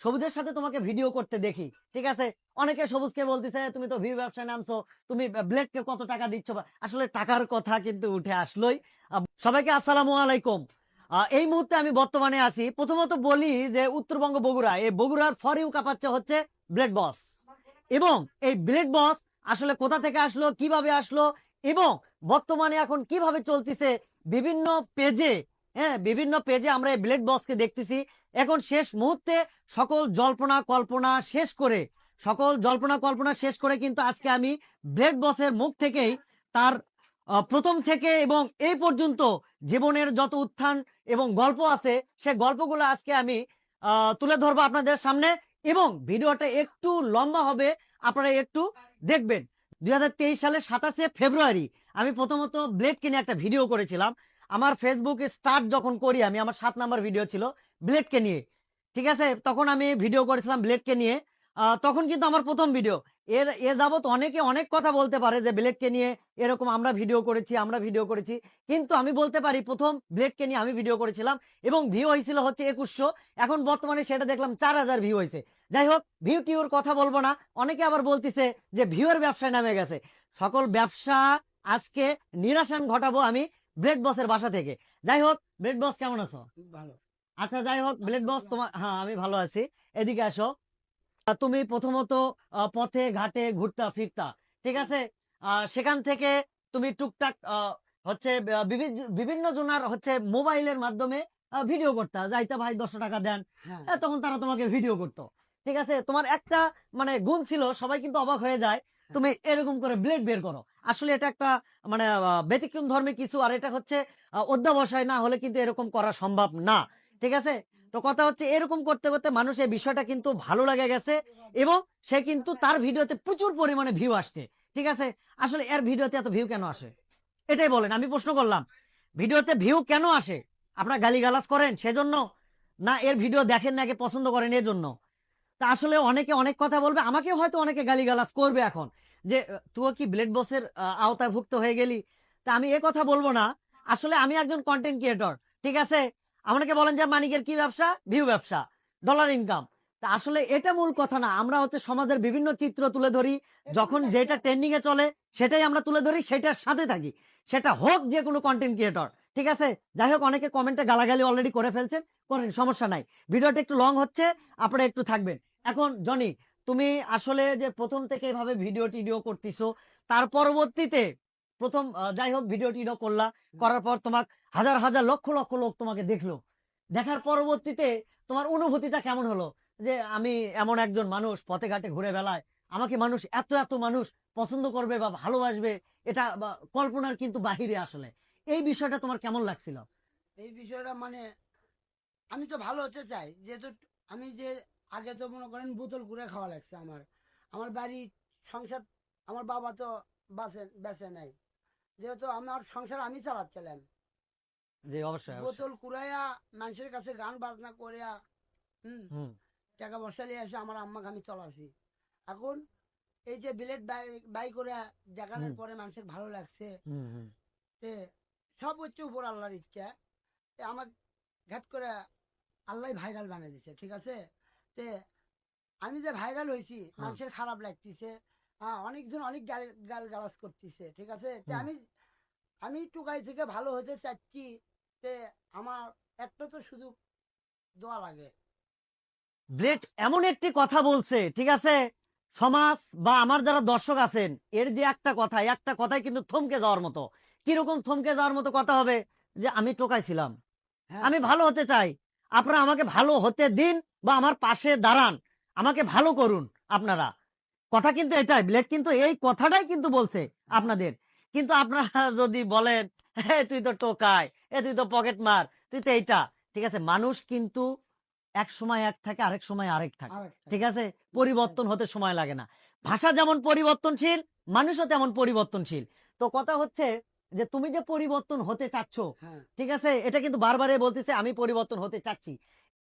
সবুজের সাথে তোমাকে ভিডিও করতে দেখি, ঠিক আছে? অনেকে সবুজকে বলতেছে, তুমি তো ভিউ ব্যবসায় নামছো, তুমি ব্লেডকে কত টাকা দিচ্ছ? আসলে টাকার কথা কিন্তু উঠে আসলোই। সবাইকে আসসালামু আলাইকুম। এই মুহূর্তে আমি বর্তমানে আছি। প্রথমত বলি যে উত্তরবঙ্গ বগুড়া, এই বগুড়ার ফর ইউ কাপাচ্ছে হচ্ছে ব্লেড বস এবং এই ব্লেড বস আসলে কোথা থেকে আসলো, কীভাবে আসলো, এবং বর্তমানে এখন কীভাবে চলতেছে, বিভিন্ন পেজে হ্যাঁ বিভিন্ন পেজে আমরা এই ব্লেড বসকে দেখতেছি। এখন শেষ মুহূর্তে সকল জল্পনা কল্পনা শেষ করে, সকল জল্পনা কল্পনা শেষ করে কিন্তু আজকে আমি ব্লেড বসের মুখ থেকেই তার প্রথম থেকে এবং এই পর্যন্ত জীবনের যত উত্থান এবং গল্প আছে, সে গল্পগুলো আজকে আমি তুলে ধরবো আপনাদের সামনে এবং ভিডিওটা একটু লম্বা হবে, আপনারা একটু দেখবেন। দুই সালের সাতাশে ফেব্রুয়ারি আমি প্রথমত ব্লেড কিনে একটা ভিডিও করেছিলাম। আমার ফেসবুকে স্টার্ট যখন করি, আমি আমার সাত নাম্বার ভিডিও ছিল ব্লেডকে নিয়ে। ঠিক আছে? তখন আমি ভিডিও করেছিলাম ব্লেডকে নিয়ে। তখন কিন্তু আমার প্রথম ভিডিও এর, এ যাবৎ অনেকে অনেক কথা বলতে পারে যে ব্লেডকে নিয়ে এরকম আমরা ভিডিও করেছি, আমরা ভিডিও করেছি। কিন্তু আমি বলতে পারি প্রথম ব্লেডকে নিয়ে আমি ভিডিও করেছিলাম এবং ভিউ হয়েছিল হচ্ছে একুশশো। এখন বর্তমানে সেটা দেখলাম চার হাজার ভিউ হয়েছে। যাই হোক ভিউ টিউর কথা বলব না। অনেকে আবার বলতিছে যে ভিউয়ের ব্যবসায় নামে গেছে। সকল ব্যবসা আজকে নিরাশান ঘটাবো আমি। ব্লেড বসের বাসা থেকে। যাই হোক ব্লেড বস কেমন আছো? ভালো। আচ্ছা যাই হোক ব্লেড বস তোমার হ্যাঁ আমি ভালো আছি। এদিকে আসো। তুমি প্রথমত পথে ঘাটে ঘুরতা ফিরতা ঠিক আছে? সেখান থেকে তুমি টুকটাক হচ্ছে বিভিন্ন জনার হচ্ছে মোবাইলের মাধ্যমে ভিডিও করতা। যাইতা ভাই দশশো টাকা দেন হ্যাঁ। তখন তারা তোমাকে ভিডিও করতো ঠিক আছে? তোমার একটা মানে গুণ ছিল সবাই কিন্তু অবাক হয়ে যায় তুমি এরকম করে ব্লেড বের করো। আসলে এটা একটা মানে ব্যতিক্রম ধর্মে কিছু, আর এটা হচ্ছে অধ্যাবসায় না হলে কিন্তু এরকম করা সম্ভব না। ঠিক আছে? তো কথা হচ্ছে, এরকম করতে করতে মানুষ এই বিষয়টা কিন্তু ভালো লাগে গেছে, এবং সে কিন্তু তার ভিডিওতে প্রচুর পরিমাণে ভিউ আসছে। ঠিক আছে? আসলে এর ভিডিওতে এত ভিউ কেন আসে? এটাই বলেন, আমি প্রশ্ন করলাম, ভিডিওতে ভিউ কেন আসে? আপনারা গালিগালাজ করেন সেজন্য? না এর ভিডিও দেখেন নাকি পছন্দ করেন এর জন্য তা আসলে অনেকে অনেক কথা বলবে, আমাকেও হয়তো অনেকে গালিগালাজ করবে এখন যে তুই কি ব্লেড বসের আওতায় ভুক্ত হয়ে গেলি? তা আমি এ কথা বলব না। আসলে আমি একজন কন্টেন্ট ক্রিয়েটর ঠিক আছে? আমাকে বলেন যে, মানিকের কি ব্যবসা? ভিউ ব্যবসা ডলার ইনকাম তা আসলে এটা মূল কথা না, আমরা হচ্ছে সমাজের বিভিন্ন চিত্র তুলে ধরি, যখন যেটা ট্রেন্ডিং এ চলে, সেটাই আমরা তুলে ধরি, সেটার সাথে থাকি। সেটা হোক যে কোনো কন্টেন্ট ক্রিয়েটর ঠিক আছে? যাই হোক, অনেকে কমেন্টে গালাগালি অলরেডি করে ফেলছেন, করেন, সমস্যা নাই। ভিডিওটা একটু লং হচ্ছে, আপনারা একটু থাকবেন। এখন জনি তুমি আসলে যে প্রথম থেকে এভাবে ভিডিও টিডিও করতেছো তার পরবর্তীতে প্রথম যাই হোক ভিডিও টিডিও করলা করার পর তোমার হাজার হাজার লক্ষ লক্ষ লোক তোমাকে দেখল। দেখার পরবর্তীতে তোমার অনুভূতিটা কেমন হলো? যে আমি এমন একজন মানুষ পথে ঘাটে ঘুরে বেলায় আমাকে মানুষ এত এত মানুষ পছন্দ করবে বা ভালোবাসবে এটা বা কল্পনার কিন্তু বাহিরে আসলে। এই বিষয়টা তোমার কেমন লাগছিল? এই বিষয়টা মানে আমি তো ভালো হতে চাই যেহেতু আমি যে আগে তো মনে করেন বোতল করে খাওয়া লাগছে আমার। আমার বাড়ি সংসার আমার বাবা তো বাসে বেঁচে নাই। যেহেতু আমার সংসার আমি চালাচ্ছিলাম। অবশ্যই। বোতল কুড়াইয়া মানুষের কাছে গান বাজনা করিয়া হুম টাকা পয়সা নিয়ে এসে আমার আম্মাকে আমি চলাছি। এখন এই যে বিলেট বাই করে দেখানোর পরে মানুষের ভালো লাগছে। তে সব হচ্ছে উপর আল্লাহর ইচ্ছা। আমার ঘাট করে আল্লাহ ভাইরাল বানিয়ে দিছে ঠিক আছে? তে আমি যে ভাইরাল হয়েছি হ্যাঁ। মানুষের খারাপ লাগতেছে হ্যাঁ অনেকজন অনেক গাল গাল গালাজ করতেছে ঠিক আছে? তে। আমি আমি টুকাই থেকে ভালো হতে চাচ্ছি তে আমার একটা তো শুধু দোয়া লাগে। ব্লেড এমন একটি কথা বলছে ঠিক আছে? সমাজ বা আমার যারা দর্শক আছেন এর যে একটা কথা একটা কথাই কিন্তু থমকে যাওয়ার মতো। কীরকম থমকে যাওয়ার মতো কথা হবে? যে আমি টোকাইছিলাম। হ্যাঁ। আমি ভালো হতে চাই। আপনারা আমাকে ভালো হতে দিন বা আমার পাশে দাঁড়ান। আমাকে ভালো করুন আপনারা। কথা কিন্তু এটাই ব্লেড কিন্তু এই কথাটাই কিন্তু বলছে আপনাদের। কিন্তু আপনারা যদি বলেন হে তুই তো টোকায় এ তুই তো পকেট মার তুই তো এইটা। ঠিক আছে মানুষ কিন্তু এক সময় এক থাকে আরেক সময় আরেক থাকে। ঠিক আছে? পরিবর্তন হতে সময় লাগে না। ভাষা যেমন পরিবর্তনশীল মানুষও তেমন পরিবর্তনশীল। তো কথা হচ্ছে যে তুমি যে পরিবর্তন হতে চাচ্ছ হ্যাঁ। ঠিক আছে? এটা কিন্তু বারবারে বলতেছে আমি পরিবর্তন হতে চাচ্ছি।